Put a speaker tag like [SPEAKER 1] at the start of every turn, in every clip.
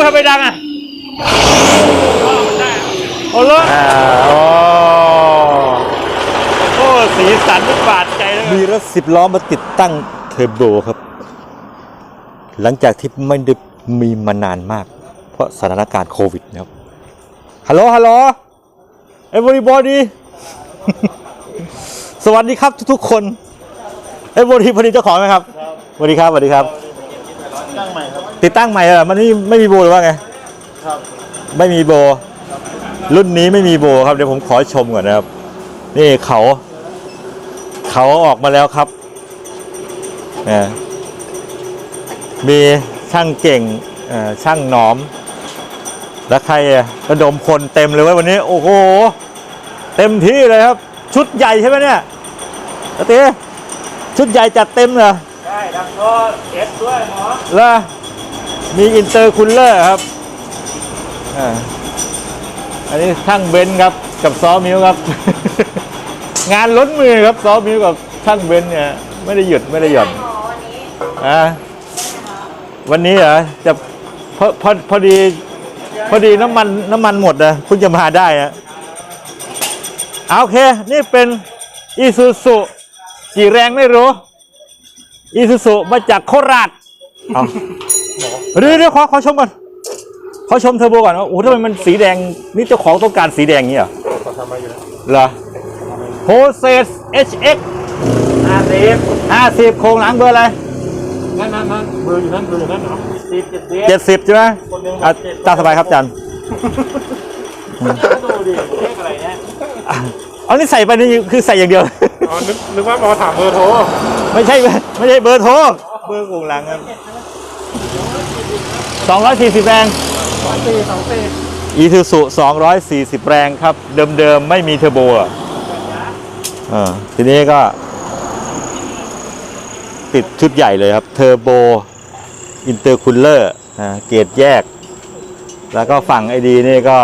[SPEAKER 1] ปูทำไมดังอะโอ้โห
[SPEAKER 2] อ่าโอ้
[SPEAKER 1] โอ้สีสันมันบาดใจเลย
[SPEAKER 2] มีรถสิบล้อมาติดตั้งเทอร์โบครับ หลังจากที่ไม่ได้มีมานานมาก เพราะสถานการณ์โควิดนะครับ ฮัลโหล ฮัลโหล everybody สวัสดีครับทุกๆคน เอ้ยบริพอดีเจ้าของไหมครับสวัสดีครับสวัสดีครับ
[SPEAKER 1] ตั้งใหม่ครับ
[SPEAKER 2] ติดตั้งใหม่เหรอมันนี่ไม่มีโบหรือว่าไง
[SPEAKER 1] ครับ
[SPEAKER 2] ไม่มีโบ รุ่นนี้ไม่มีโบครับเดี๋ยวผมขอชมก่อนนะครับ นี่เขา เขาออกมาแล้วครับเนี่ยมีช่างเก่งเอ่อช่างหนอม แล้วใครอะระดมคนเต็มเลยเว้ยวันนี้ โอ้โห เต็มที่เลยครับ ชุดใหญ่ใช่ไหมเนี่ยตะเต้ชุดใหญ่จัดเต็มเหรอ
[SPEAKER 1] ได้ดังก็เอสด้วยหมอ
[SPEAKER 2] แล้ว มีอินเตอร์คูลเลอร์ครับอ่าอันนี้ช่างเบนซ์ครับ กับซอมิวครับ งานล้นมือครับซอมิวกับช่างเบนซ์เนี่ยไม่ได้หยุดไม่ได้หย่อนอ่าวันนี้เหรอจะพอพอพอดีพอดีน้ำมันน้ำมันหมดนะเพิ่งจะมาได้อะเอาโอเค นี่เป็นอีซูซุกี่แรงไม่รู้อีซูซุมาจากโคราช เอาเดี๋ยวเดี๋ยวขอขอชมก่อนขอชมเทอร์โบก่อนว่าโอ้โหทำไมมันสีแดงนี่เจ้าของต้องการสีแดงอย่างนี้เหรอ
[SPEAKER 1] เขาทำมาอยู่แล้ว
[SPEAKER 2] เหรอโฮเซส HX
[SPEAKER 1] ห้าสิบ
[SPEAKER 2] 50โครงหลังเบอร์อะไร
[SPEAKER 1] นั่นนั่นนั่นเบอร์อยู่นั่นเบอร์อยู่นั่นเหรอสิบเจ็ดสิบ
[SPEAKER 2] 70ใช่ไหมอะตามสบายครับอาจัน
[SPEAKER 1] ดูดิเลขอะไรเนี่ย
[SPEAKER 2] เอานี่ใส่ไปนี่คือใส่อย่างเดียว
[SPEAKER 1] อ๋อนึกนึกว่าหมอถามเบอร์โทร
[SPEAKER 2] ไม่ใช่ไม่ใช่เบอร์โทรเบอร์โครงหลังครับ 240 แรง
[SPEAKER 1] สองสี่สองสี่
[SPEAKER 2] อีทูสุ240 แรงครับ เดิมๆ ไม่มีเทอร์โบอะเออทีนี้ก็ ติดชุดใหญ่เลยครับ เทอร์โบ อินเตอร์คูลเลอร์เกจแยก แล้วก็ฝั่งไอดีนี่ก็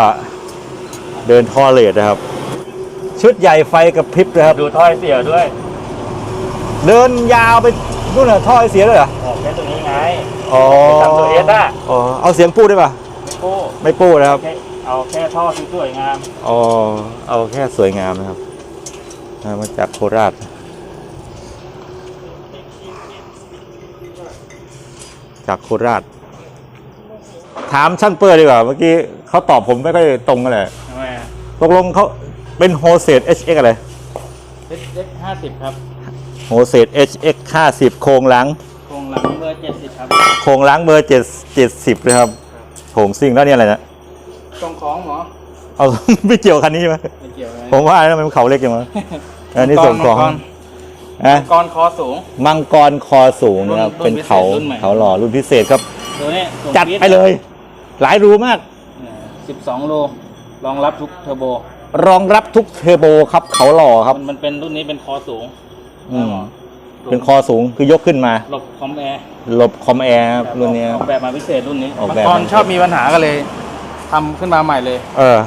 [SPEAKER 2] เดินท่อเลดนะครับ ชุดใหญ่ไฟกับพริบนะครับ
[SPEAKER 1] ดูถ้อยเสียด้วย
[SPEAKER 2] เดินยาวไปนู่นเหรอท่อไอเสียเลยเหรอ
[SPEAKER 1] ออกแค่ตัวนี้ไง
[SPEAKER 2] อ๋อ
[SPEAKER 1] ทำตัวเอสอะ
[SPEAKER 2] อ๋อเอาเสียงปูดได้ปะ
[SPEAKER 1] โอ้
[SPEAKER 2] ไม่ปูดนะครับ
[SPEAKER 1] แค่เอาแค่ท่อสวยๆงาม
[SPEAKER 2] อ๋อ เอาแค่สวยงามนะครับอ่ามาจากโคราชจากโคราช ถามช่างเปอร์ดีกว่า เมื่อกี้เขาตอบผมไม่ค่อยตรงกันเลย
[SPEAKER 1] ทำไมอะ
[SPEAKER 2] ตกลงเขาเป็นโฮเซต HX อะไร
[SPEAKER 1] เอสเอสห้าสิบครับ
[SPEAKER 2] โฮเซต HX 50 โครงหลัง
[SPEAKER 1] โครงหลัง เบอร์เจ็ดสิบครับ
[SPEAKER 2] โครงหลังเบอร์7 70นะครับโถงซิ่งแล้วเนี่ยอะไรนะ
[SPEAKER 1] ตรงของหมอ
[SPEAKER 2] เอา ไม่เกี่ยวกับคันนี้ใช่ไหม
[SPEAKER 1] ไม่เกี่ยวเลย
[SPEAKER 2] ผมว่าแล้วมันเขาเล็กจังวะอันนี้ส่งของ
[SPEAKER 1] มังกร
[SPEAKER 2] นะ
[SPEAKER 1] มังกรคอสูง
[SPEAKER 2] มังกรคอสูงนะครับ
[SPEAKER 1] รุ่น
[SPEAKER 2] เป็นเขา
[SPEAKER 1] รุ่นใหม่
[SPEAKER 2] เขาหล่อรุ่นพิเศษครับ
[SPEAKER 1] ตัวนี้สูง
[SPEAKER 2] จัด
[SPEAKER 1] ปี๊
[SPEAKER 2] ไปเลย หลายรูมาก
[SPEAKER 1] สิบสองโล รองรับทุกเทอร์โบ
[SPEAKER 2] รองรับทุกเทอร์โบครับ เขาหล่อครับ
[SPEAKER 1] มันมันเป็นรุ่นนี้เป็นคอสูง
[SPEAKER 2] อืม เป็นคอสูงคือยกขึ้นมา
[SPEAKER 1] หลบคอมแอร์
[SPEAKER 2] หลบคอมแอร์ครับรุ่นเนี้ย
[SPEAKER 1] ออกแบบมาพิเศษรุ่นนี้
[SPEAKER 2] ออกแบบ
[SPEAKER 1] มังกรชอบมีปัญหากันเลยทำขึ้นมาใหม่เลย
[SPEAKER 2] เออ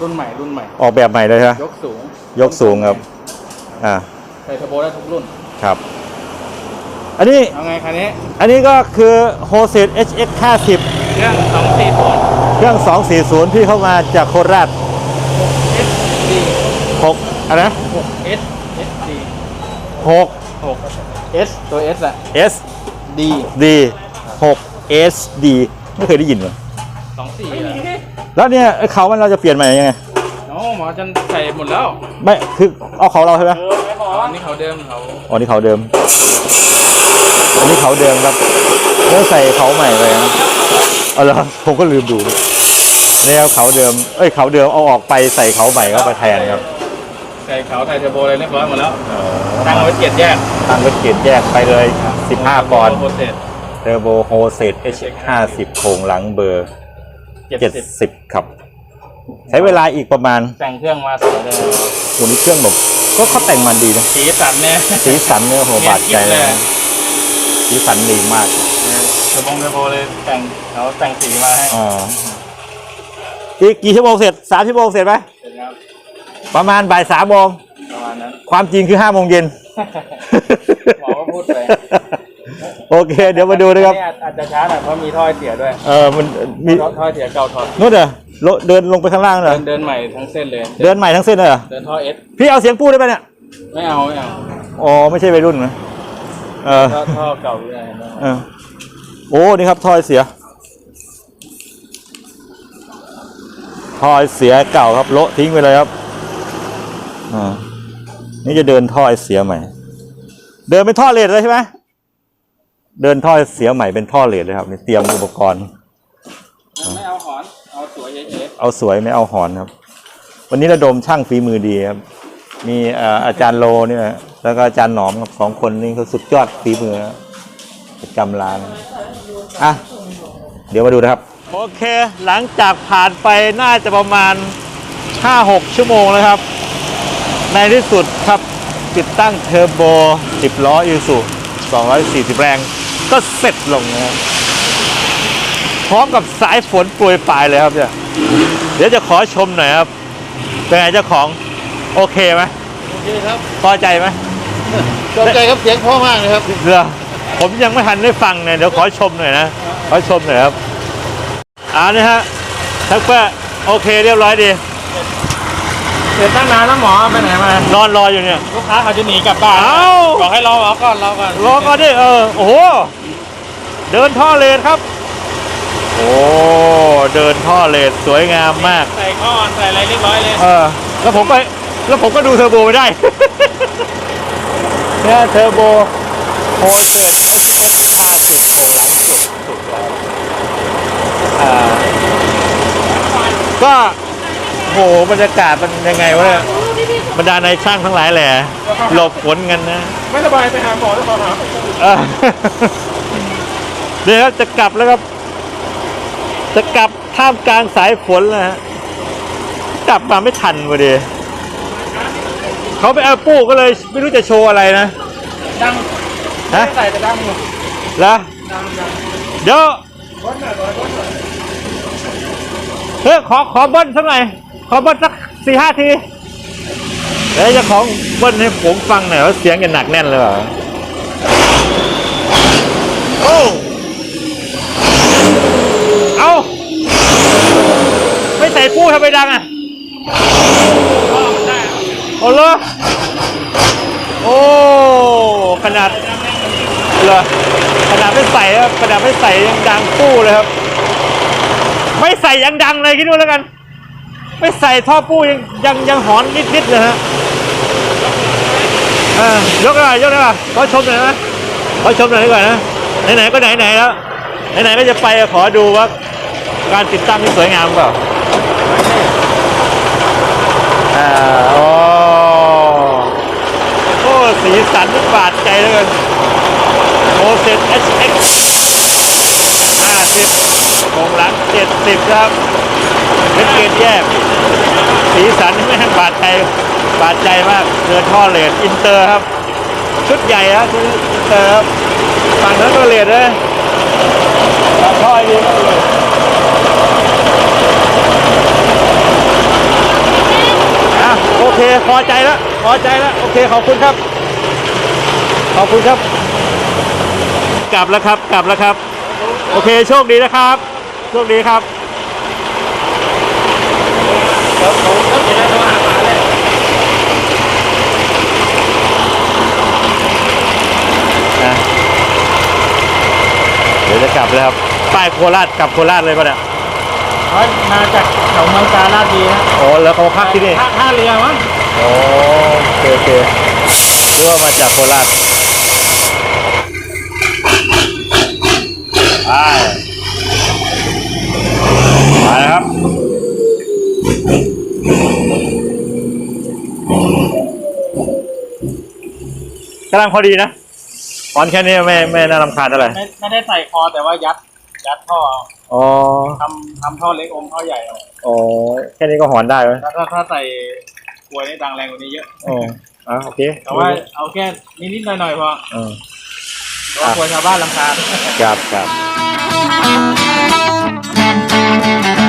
[SPEAKER 1] รุ่นใหม่รุ่นใหม่
[SPEAKER 2] ออกแบบใหม่เลยใช่ไหม
[SPEAKER 1] ยกสูง
[SPEAKER 2] ยกสูงครับ อ่า
[SPEAKER 1] ใส่เทอร์โบได้ทุกรุ่น
[SPEAKER 2] ครับ อันนี้
[SPEAKER 1] เอาไงคันนี้
[SPEAKER 2] อันนี้ก็คือโฮเซต HX 50
[SPEAKER 1] เครื่องสองสี่ศูนย์
[SPEAKER 2] เครื่อง 240ที่เข้ามาจากโคราช
[SPEAKER 1] เอสดี
[SPEAKER 2] 6อะไรนะ
[SPEAKER 1] หกเอสเอสดี
[SPEAKER 2] 6
[SPEAKER 1] หกเอสตัวเอสอะ
[SPEAKER 2] S
[SPEAKER 1] ดี
[SPEAKER 2] D 6 SD ไม่เคยได้ยินเลย
[SPEAKER 1] สองสี่
[SPEAKER 2] แล้วเนี่ยไอ้เขามันเราจะเปลี่ยนใหม่ยังไง
[SPEAKER 1] โอ้หมอจันใส่หมดแล้ว
[SPEAKER 2] ไม่คือเอาเขาเราใช่ไหม
[SPEAKER 1] เออไหมหมออันนี้เขาเดิมเขา
[SPEAKER 2] อ๋อนี่เขาเดิมอันนี้เขาเดิมครับแล้วใส่เขาใหม่ไปนะเอาละผมก็ลืมดูนี่ครับเขาเดิม เอ้ยเขาเดิมเอาออกไปใส่เขาใหม่เข้าไปแทนครับ
[SPEAKER 1] ใส่เขาไทยเทอร์โบอะไรเรียบร้อยหมดแล้วตั้งไว้เกียรติแยก
[SPEAKER 2] ตั้งรถเกียร์แยกไปเลย 15ปอนด์
[SPEAKER 1] โปรเซส
[SPEAKER 2] เทอร์โบโฮเซต H50 โครงหลังเบอร์
[SPEAKER 1] เจ็ดสิบ
[SPEAKER 2] 70 ครับ ใช้เวลาอีกประมาณ
[SPEAKER 1] แต่งเครื่องมาสวยเลย
[SPEAKER 2] ตัวนี้เครื่องแบบก็เขาแต่งมันดีนะ
[SPEAKER 1] สีสันเนี่ย
[SPEAKER 2] สีสันเนี่ยโหบาดใจเลยนะสีสันดีมาก
[SPEAKER 1] เทอร์โบเทอร์โบเลยแต่งเขาแต่งสีมาให้
[SPEAKER 2] อ่าอีกกี่ชั่วโมงเสร็จสามชั่วโมงเสร็จไหม
[SPEAKER 1] เสร็จครับ
[SPEAKER 2] ประมาณบ่ายสามโมง
[SPEAKER 1] ประมาณนั้น
[SPEAKER 2] ความจริงคือห้าโมงเย็น
[SPEAKER 1] หมอก็พูดไป
[SPEAKER 2] โอเค เดี๋ยวมาดูนะครับ
[SPEAKER 1] อัอาจจะช้าหน่อยเพราะมีท่อเสียด้วย
[SPEAKER 2] เออมันมี
[SPEAKER 1] ท่อท่อเสียเก่าถอด
[SPEAKER 2] นู่นเหรอโลเดินลงไปข้างล่างเหร
[SPEAKER 1] เดิ
[SPEAKER 2] อน
[SPEAKER 1] เดินใหม่ทั้งเส้นเลย
[SPEAKER 2] เดินใหม่ทั้งเส้นเลยเหรอ
[SPEAKER 1] เดินท่อเอส
[SPEAKER 2] พี่เอาเสียงปูได้ไหมเนี่ย
[SPEAKER 1] ไม่เอาไม่เอา
[SPEAKER 2] อ๋อ ไม่ใช่วัยรุ่นนะเออ
[SPEAKER 1] ท่อท่อเก่าด้วยเห็นไหม
[SPEAKER 2] เออโอ้นี่ครับทอยเสียทอยเสียเก่าครับโละทิ้งไปเลยครับ อ่านี่จะเดินท่อไอเสียใหม่ เดินเป็นท่อเลดเลยใช่ไหมเดินท่อไอเสียใหม่เป็นท่อเลดเลยครับนี่เตรียมอุปกรณ์
[SPEAKER 1] ไม่เอาหอน เอาสวยเฉย
[SPEAKER 2] เอาสวยไม่เอาหอนครับ วันนี้ระดมช่างฝีมือดีครับ มีเอ่ออาจารย์โลเนี่ยแล้วก็อาจารย์หนอมครับสองคนนี้เขาสุดยอดฝีมือนะประจำร้านอะเดี๋ยวมาดูนะครับ โอเค หลังจากผ่านไปน่าจะประมาณ 5-6 ชั่วโมงแล้วครับ ในที่สุดครับติดตั้งเทอร์โบ 10 ล้อยูสุ240 แรง ก็เสร็จลงนะครับพร้อมกับสายฝนโปรยปลายเลยครับเนี่ยเดี๋ยวจะขอชมหน่อยครับ เป็นไงเจ้าของโอเคไหม
[SPEAKER 1] ๆโอเคครับ
[SPEAKER 2] พอใจไหม
[SPEAKER 1] ชอบใจครับเสียงเพราะมากเลยครับ
[SPEAKER 2] เรือผมยังไม่ทันได้ฟังเนี่ยเดี๋ยวขอชมหน่อยนะขอชมหน่อยครับอ่านี่ฮะทักเปอร์โอเคเรียบร้อยดี
[SPEAKER 1] เสร็จตั้งนานแล้วหมอไปไหนมาน
[SPEAKER 2] อนรออยู่เนี่ย
[SPEAKER 1] ลูกค้าเขาจะหนีกลับบ้าน
[SPEAKER 2] เอ้า
[SPEAKER 1] บอกให้รอรอก่อนรอก่อน
[SPEAKER 2] รอก่อนดิเออโอ้โหเดินท่อเลนครับ โอ้เดินท่อเลนสวยงามมาก
[SPEAKER 1] ใส่ข้อใส่อะไรเรียบร้อยเลย
[SPEAKER 2] เออ แล้วผมก็แล้วผมก็ดูเทอร์โบไม่ได้ เนี่ยเทอร์โบโฮเกิด HF 50องหลังสุดสุดแล้วอ่าก็โหบรรยากาศมันยังไงวะเนี่ยบรรดาในายช่างทั้งหลายแหละหลบฝนกันนะ
[SPEAKER 1] ไม่สบายไปหาหมอแล้วหมอหา
[SPEAKER 2] เออเดี๋ยวครับจะกลับแล้วครับ จะกลับท่ามกลางสายฝนแล้วฮะกลับมาไม่ทันพอดีเขาไปเอาปู้ก็เลยไม่รู้จะโชว์อะไรนะ
[SPEAKER 1] ดัง
[SPEAKER 2] ฮะ
[SPEAKER 1] ใส่แต่ดังอยู่
[SPEAKER 2] แล้ว
[SPEAKER 1] ดังดัง
[SPEAKER 2] เดี๋ยว
[SPEAKER 1] ก้นหน่อยก้นหน่อย
[SPEAKER 2] เฮ้ยขอขอเบิ้ลสักหน่อย ขอเบิ้ลสักสี่ห้าทีเดี๋ยวเจะของเบิ้ลให้ผมฟังหน่อยว่าเสียงจะหนักแน่นเลยเหรอโอ้เอาไม่ใส่ปู้ทำไมดังอะ
[SPEAKER 1] ก็มันได้
[SPEAKER 2] โอ้เหรอโอ้ขนาดเหรอขนาดไม่ใส่ครับขนาดไม่ใส่ยังดังปู้เลยครับ ไม่ใส่ยังดังเลยคิดดูแล้วกัน ไม่ใส่ท่อปู้ยังยังยังหอนนิดๆเลยฮะอ่ายกหน่อยยกหน่อยขอชมหน่อยนะขอชมหน่อยดีกว่านะไหนๆก็ไหนๆแล้วไหนๆก็จะไปขอดูว่าการติดตั้งที่สวยงามเปล่าอ่าโอ้โอ้สีสันบาดใจเลยกันโอเซน HX 50โคงหลัง70ครับ เป็นเกณฑ์แยกสีสันนี่ไม่ให้บาดใจบาดใจมากเดินท่อเลดอินเตอร์ครับ ชุดใหญ่ครับชุดอินเตอร์ครับฝั่งนั้นก็เลดเลยท่อไอ้นี่ก็เลดอะโอเคพอใจแล้วพอใจแล้วโอเคขอบคุณครับ ขอบคุณครับ กลับแล้วครับ กลับแล้วครับ โอเคโชคดีนะครับ โชคดีครับ
[SPEAKER 1] ดี๋ยวผมก็จะได้โทรหาหมาเลย
[SPEAKER 2] นะเดี๋ยวจะกลับแล้วครับป้ายโคราชกลับโคราชเลยป่ะเนี่ย
[SPEAKER 1] เขามาจากแถวเมืองกาลาดดีนะ
[SPEAKER 2] โอ้แล้วเขาพักที่นี่
[SPEAKER 1] ท่าท่าเรือมั้ง
[SPEAKER 2] โอ้โอเคโอเคเรือว่ามาจากโคราชไปไปครับ กำลังพอดีนะตอนแค่นี้ไม่ไม่น่ารำคาญเท่าไหร่
[SPEAKER 1] ไม่ไม่ได้ใส่คอแต่ว่ายัด ยัดท่อเอา
[SPEAKER 2] อ๋อ
[SPEAKER 1] ทำทำท่อเล็กอมท่อใหญ่เอา
[SPEAKER 2] อ๋อแค่นี้ก็หอนได้ไหม
[SPEAKER 1] ถ้าถ้าถ้าใส่กลวยนี่ดังแรงกว่านี้เยอะ
[SPEAKER 2] อ๋ออะโอเค
[SPEAKER 1] แต่ว่าเอาแค่นิดๆหน่อยๆพอ
[SPEAKER 2] เออ
[SPEAKER 1] เพราะว่ากลัวชาวบ้านรำคาญ
[SPEAKER 2] ครับครับ
[SPEAKER 3] Thank